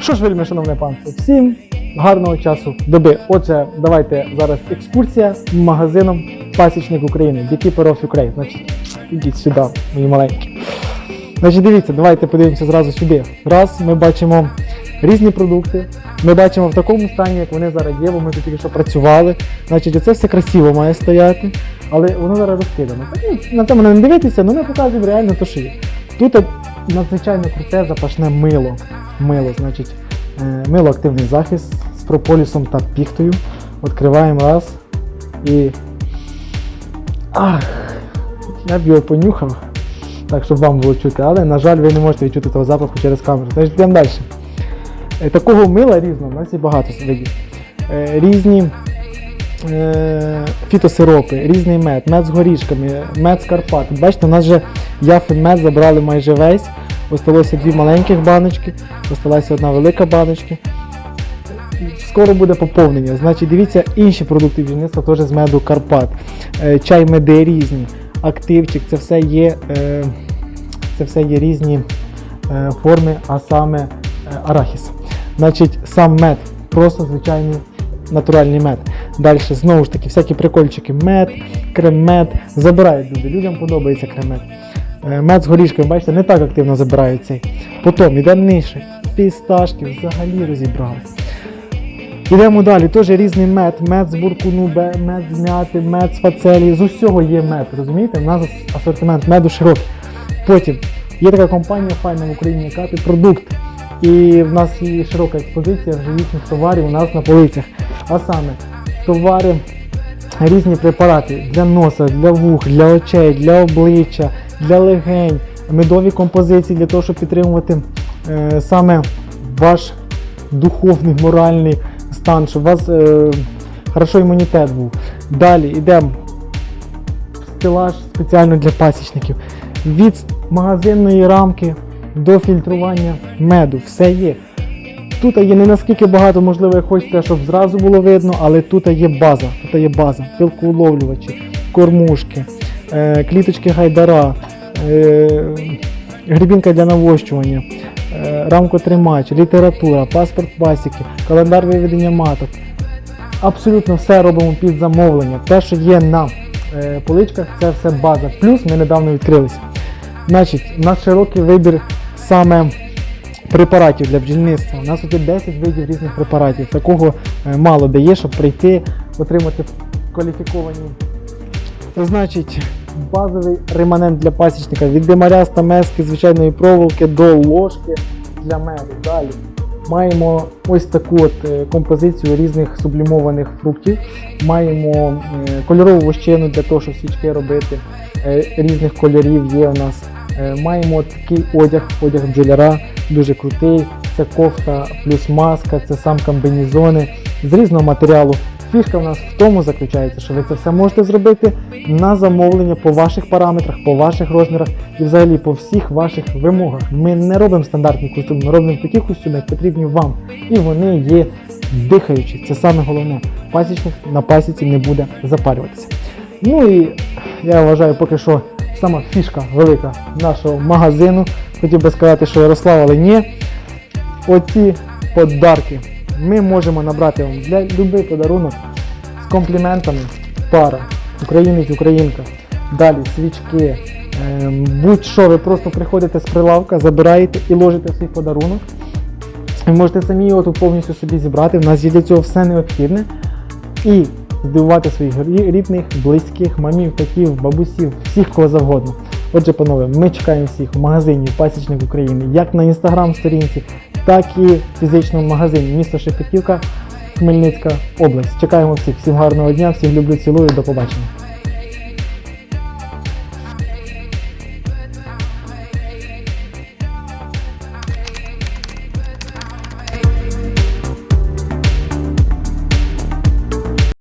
Що ж, вельми, шановне панство, всім гарного часу доби. Отже, давайте зараз екскурсія магазином Пасічник України, Beekeeper of Ukraine. Значить, ідіть сюди, мої маленькі. Значить, дивіться, давайте подивимося зразу сюди. Раз, ми бачимо різні продукти. Ми бачимо в такому стані, як вони зараз є, бо ми тут тільки що працювали. Значить, оце все красиво має стояти, але воно зараз розкидано. Ну, На мене не дивитися, але ми показуємо реально то, що є. Тут надзвичайно круте запашне мило. Мило, значить, е, мило активний захист з прополісом та піхтою. Відкриваємо раз і. Ах! Я б його понюхав, так щоб вам було чути, але, на жаль, ви не можете відчути того запаху через камеру. Значить, йдемо далі. Е, Такого мила різного, у нас є багато видів. Е, Різні фітосиропи, різний мед, мед з горішками, мед з Карпат. Бачите, у нас вже яфин мед забрали майже весь. Осталося дві маленьких баночки, осталася одна велика баночка. Скоро буде поповнення. Значить, дивіться інші продукти бджільництва теж з меду Карпат. Е, Чай меди різні, активчик, це все є, е, це все є різні е, форми, а саме е, арахіс. Значить, сам мед, просто звичайний натуральний мед. Далі, знову ж таки, всякі прикольчики, мед, крем-мед. Забирають люди, людям подобається крем-мед. Е, Мед з горішками, бачите, не так активно забирають цей. Потім йдемо нижче. Фісташки взагалі розібрали. Йдемо далі, теж різний мед, мед з буркуну, мед з м'яти, мед з фацелії, з усього є мед, розумієте? У нас асортимент меду широкий. Потім є така компанія файна в Україні, яка продукт. І в нас є широка експозиція їхніх товарів у нас на полицях. А саме товари, різні препарати для носа, для вух, для очей, для обличчя, для легень, медові композиції для того, щоб підтримувати е, саме ваш духовний, моральний стан, щоб у вас е, хорошо імунітет був. Далі йдемо стелаж спеціально для пасічників. Від магазинної рамки до фільтрування меду. Все є. Тут є не наскільки багато, можливо, як хочете, щоб зразу було видно, але тут є база. Тут є база, пилкоуловлювачі, кормушки, е, кліточки гайдара, е, грібінка для навощування, е, рамкотримач, література, паспорт пасіки, календар виведення маток. Абсолютно все робимо під замовлення. Те, що є на поличках, це все база. Плюс ми недавно відкрилися. Значить, у нас широкий вибір саме препаратів для бджільництва. У нас тут є 10 видів різних препаратів. Такого е, мало де є, щоб прийти, отримати кваліфіковані. Значить, базовий реманент для пасічника від димаря, стамески, звичайної проволоки до ложки для меду. Далі маємо ось таку от е, композицію різних сублімованих фруктів. Маємо е, кольорову вощину для того, щоб свічки робити. Різних кольорів є у нас. Маємо такий одяг, одяг бджоляра, дуже крутий. Це кофта плюс маска, це сам комбінезони з різного матеріалу. Фішка в нас в тому заключається, що ви це все можете зробити на замовлення по ваших параметрах, по ваших розмірах і взагалі по всіх ваших вимогах. Ми не робимо стандартні костюми, ми робимо такі костюми, як потрібні вам. І вони є дихаючі. Це саме головне. Пасічник на пасіці не буде запарюватися. Ну і я вважаю, поки що сама фішка велика нашого магазину. Хотів би сказати, що Ярослав, але ні. Оці подарки ми можемо набрати вам для будь-який подарунок з компліментами пара, українець, українка. Далі свічки. ем, Будь-що, ви просто приходите з прилавка, забираєте і ложите свій подарунок. Ви можете самі його тут повністю собі зібрати. У нас є для цього все необхідне. І здивувати своїх рідних, близьких, мамів, татів, бабусів, всіх кого завгодно. Отже, панове, ми чекаємо всіх в магазині Пасічник України, як на інстаграм-сторінці, так і в фізичному магазині місто Шепетівка, Хмельницька область. Чекаємо всіх. Всім гарного дня, всіх люблю, цілую, до побачення.